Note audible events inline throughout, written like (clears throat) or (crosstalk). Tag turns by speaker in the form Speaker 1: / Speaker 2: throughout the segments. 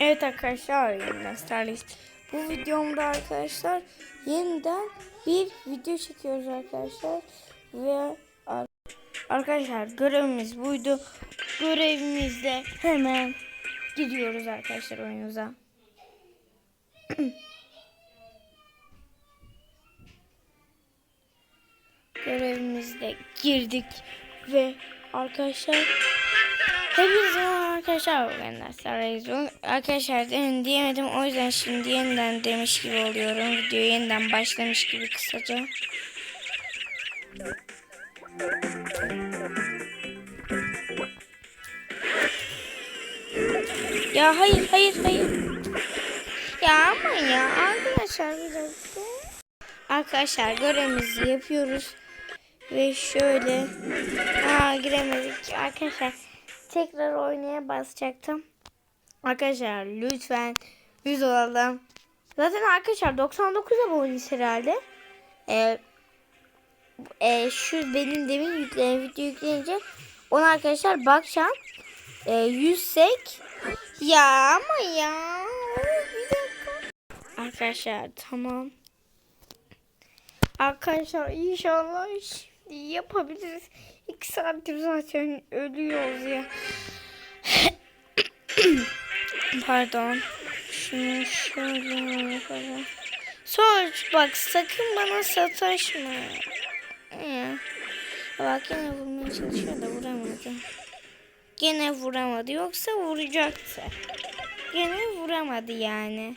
Speaker 1: Evet arkadaşlar yeniden Starlist. Bu videomda arkadaşlar yeniden bir video çekiyoruz arkadaşlar. Ve ar- arkadaşlar görevimiz buydu. Görevimizde hemen gidiyoruz arkadaşlar oyunumuza. (clears throat) Görevimizde girdik ve arkadaşlar Hepinize arkadaşlar ben Dersler Arkadaşlar demin diyemedim o yüzden şimdi yeniden demiş gibi oluyorum. Video yeniden başlamış gibi kısaca. Ya hayır hayır hayır. Ya ama ya arkadaşlar bir dakika. Arkadaşlar görevimizi yapıyoruz. Ve şöyle. Aa giremedik arkadaşlar tekrar oynaya basacaktım. Arkadaşlar lütfen 100 olalım. Zaten arkadaşlar 99 aboneyim herhalde. Ee, e, şu benim demin yüklenen video yüklenince ona arkadaşlar bakacağım. E, 100 sek. Ya ama ya. Bir dakika. Arkadaşlar tamam. Arkadaşlar inşallah yapabiliriz. 2 saattir zaten ölüyoruz ya. (coughs) Pardon. Şunu şöyle yapalım. Sonuç bak sakın bana sataşma. Ya. Bak yine vurmaya çalışıyor da vuramadı. Gene vuramadı. Yoksa vuracaktı. Gene vuramadı yani.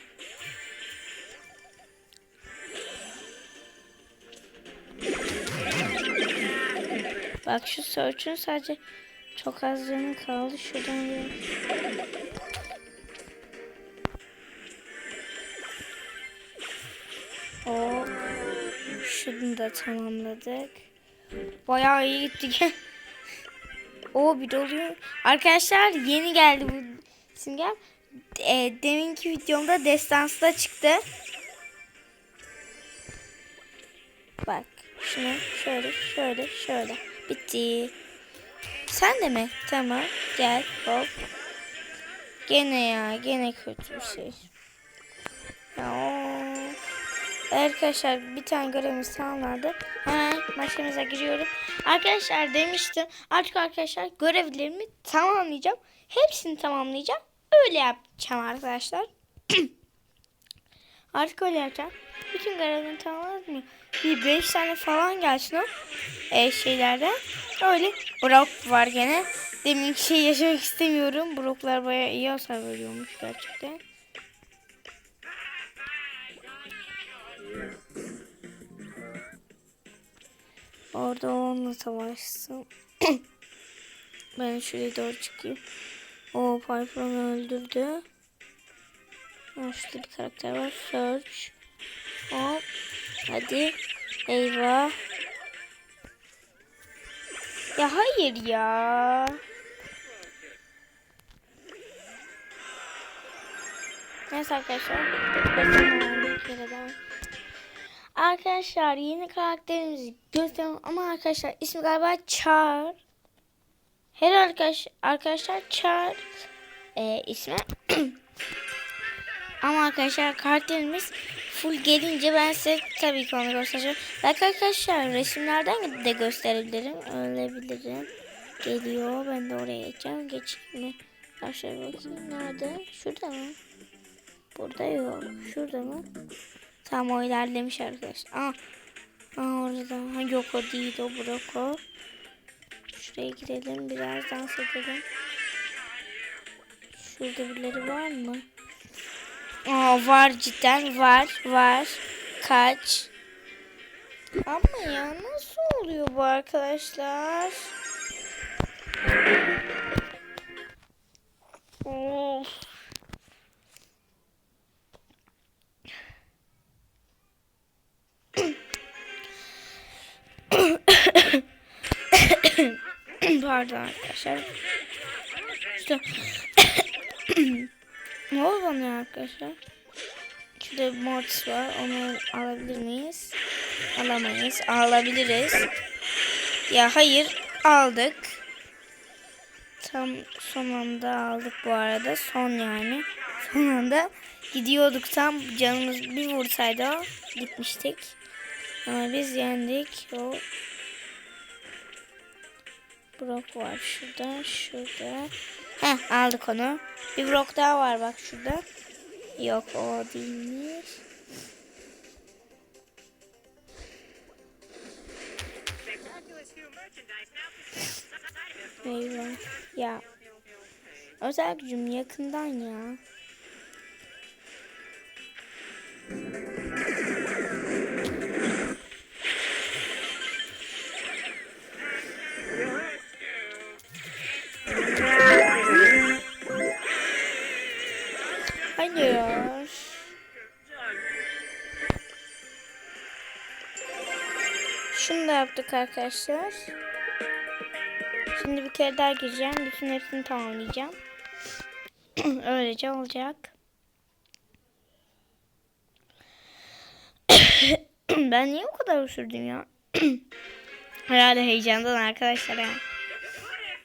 Speaker 1: Bak şu search'ün sadece çok az canı kaldı. Şuradan bir... O şunu da tamamladık. Bayağı iyi gittik. (laughs) o bir doluyor. Arkadaşlar yeni geldi bu simgem. E, deminki videomda destansta çıktı. Bak şunu şöyle şöyle şöyle. Bitti. Sen de mi? Tamam. Gel. Hop. Gene ya. Gene kötü bir şey. Ya. Arkadaşlar bir tane görevimiz tamamlandı. Hemen maçımıza giriyorum. Arkadaşlar demiştim. Artık arkadaşlar görevlerimi tamamlayacağım. Hepsini tamamlayacağım. Öyle yapacağım arkadaşlar. (clears throat) Artık öyle yapacağım. Bütün görevlerimi tamamladım? Bir 5 tane falan gelsin o e, şeylerden. Öyle Brock var gene. Deminki şey yaşamak istemiyorum. Brocklar bayağı iyi hasar veriyormuş gerçekten. Orada onunla savaşsın. (coughs) ben şuraya doğru çıkayım. O Piper'ını öldürdü. Ha, şurada bir karakter var. Search. Hop. Hadi. Eyvah. Ya hayır ya. Neyse arkadaşlar. Arkadaşlar yeni karakterimizi göstereyim ama arkadaşlar ismi galiba Char. Her arkadaş arkadaşlar Char e, ismi. (clears throat) ama arkadaşlar karakterimiz full gelince ben size tabii ki onu göstereceğim. Belki arkadaşlar resimlerden de gösterebilirim. Ölebilirim. Geliyor. Ben de oraya geçeceğim. Geçeyim mi? Aşağı bakayım. Nerede? Şurada mı? Burada yok. Şurada mı? Tamam o ilerlemiş arkadaşlar. Aa, aa orada. Ha, yok o değil o bırak o. Şuraya gidelim. Biraz dans edelim. Şurada birileri var mı? Aa, var cidden var var. Kaç. Ama ya nasıl oluyor bu arkadaşlar? Of. (coughs) Pardon arkadaşlar. (coughs) ne oldu bana arkadaşlar? Şurada Mortis var. Onu alabilir miyiz? Alamayız. Alabiliriz. Ya hayır. Aldık. tam son anda aldık bu arada. Son yani. Son anda gidiyorduk tam canımız bir vursaydı gitmiştik. Ama biz yendik. O Brock var şurada, şurada. Heh aldık onu. Bir Brock daha var bak şurada. Yok o değilmiş. Eyvah. Ya. Özel gücüm yakından ya. Şunu da yaptık arkadaşlar. Şimdi bir kere daha gireceğim. Bütün hepsini tamamlayacağım. (clears throat) Öylece olacak. (clears throat) ben niye o kadar sürdüm ya? (clears throat) Herhalde heyecandan arkadaşlar ya.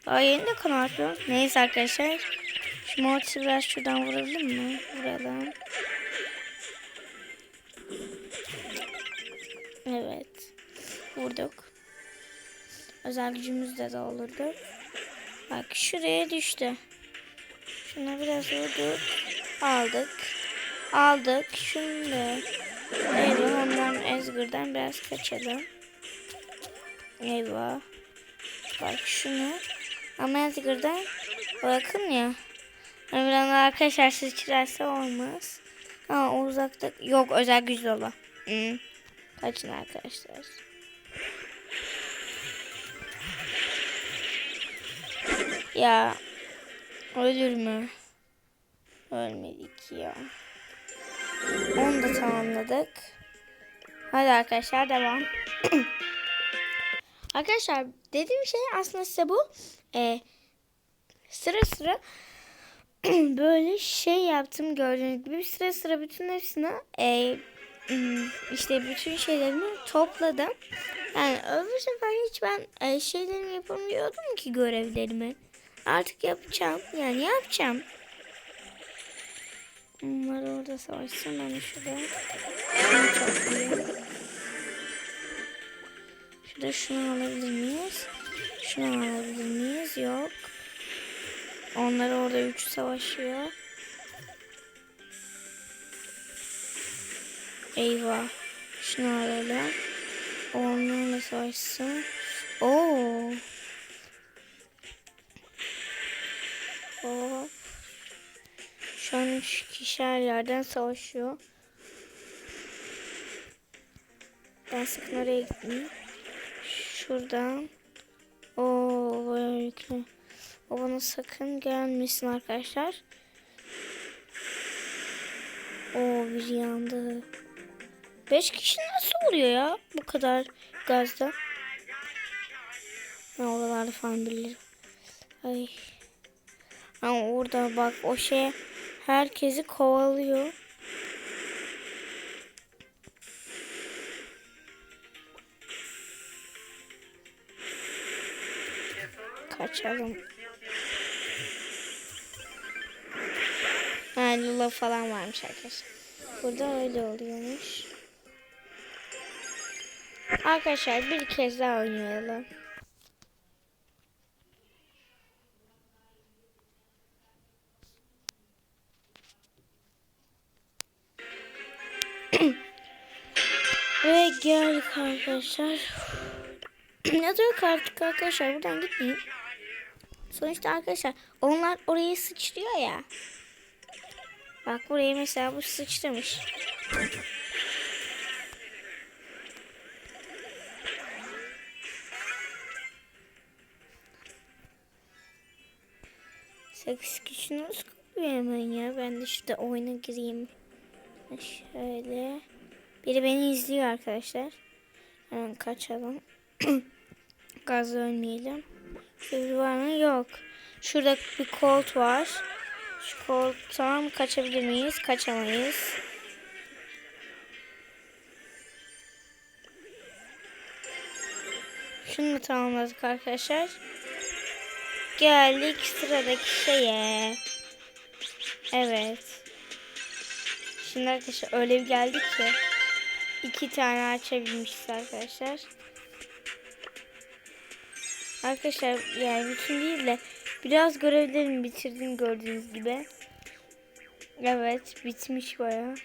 Speaker 1: Aa yeni de kanatlı. Neyse arkadaşlar. Şu Mortis'i biraz şuradan vuralım mı? Vuralım. Evet. Vurduk. Özel gücümüzü de doldurduk. Bak şuraya düştü. Şuna biraz vurduk. Aldık. Aldık. Şunu da. Eyvah ondan Ezgir'den biraz kaçalım. Eyvah. Bak şunu. Ama Ezgir'den bakın ya. Ömrü'nün arkadaşlar sıçrarsa olmaz. Ama o uzakta yok özel güç dolu. Hmm. Kaçın arkadaşlar. Ya ölür mü? Ölmedik ya. Onu da tamamladık. Hadi arkadaşlar devam. (clears throat) arkadaşlar dediğim şey aslında size bu. Ee, sıra sıra (clears throat) böyle şey yaptım gördüğünüz gibi sıra sıra bütün hepsini e, işte bütün şeylerimi topladım. Yani öbür sefer hiç ben e, şeylerimi yapamıyordum ki görevlerimi. Artık yapacağım. Yani yapacağım. Onlar orada savaşsın ben şurada. Şunu toplayayım. Şurada şunu alabilir miyiz? Şunu alabilir miyiz? Yok. Onlar orada üç savaşıyor. Eyvah. Şunu alalım. Onlarla savaşsın. Oo. Hop. Şu an üç kişi her yerden savaşıyor. Ben sakın oraya gitmeyeyim. Şuradan. Oo bayağı yüklü. O bana sakın gelmesin arkadaşlar. O bir yandı. Beş kişi nasıl vuruyor ya bu kadar gazda? Ne oralarda falan bilir. Ay. Ama orada bak o şey herkesi kovalıyor. Kaçalım. Ha Lula falan varmış arkadaşlar. Burada öyle oluyormuş. Arkadaşlar bir kez daha oynayalım. Ve geldik arkadaşlar. (clears throat) diyor artık arkadaşlar buradan gitmeyeyim. Sonuçta arkadaşlar onlar orayı sıçrıyor ya. Bak burayı mesela bu sıçramış. Sekiz kişi nasıl kapıyor hemen ya? Ben de şurada oyuna gireyim. Şöyle. Biri beni izliyor arkadaşlar. Hemen kaçalım. (clears throat) Gaz ölmeyelim. Şurada var mı? Yok. Şurada bir kolt var. Şu koltuğum kaçabilir miyiz? Kaçamayız. Şunu da tamamladık arkadaşlar. geldik sıradaki şeye. Evet. Şimdi arkadaşlar öyle bir geldik ki iki tane açabilmişiz arkadaşlar. Arkadaşlar yani bütün değil de biraz görevlerimi bitirdim gördüğünüz gibi. Evet bitmiş baya.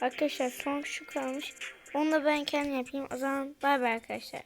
Speaker 1: Arkadaşlar son şu kalmış. Onu da ben kendim yapayım. O zaman bay bay arkadaşlar.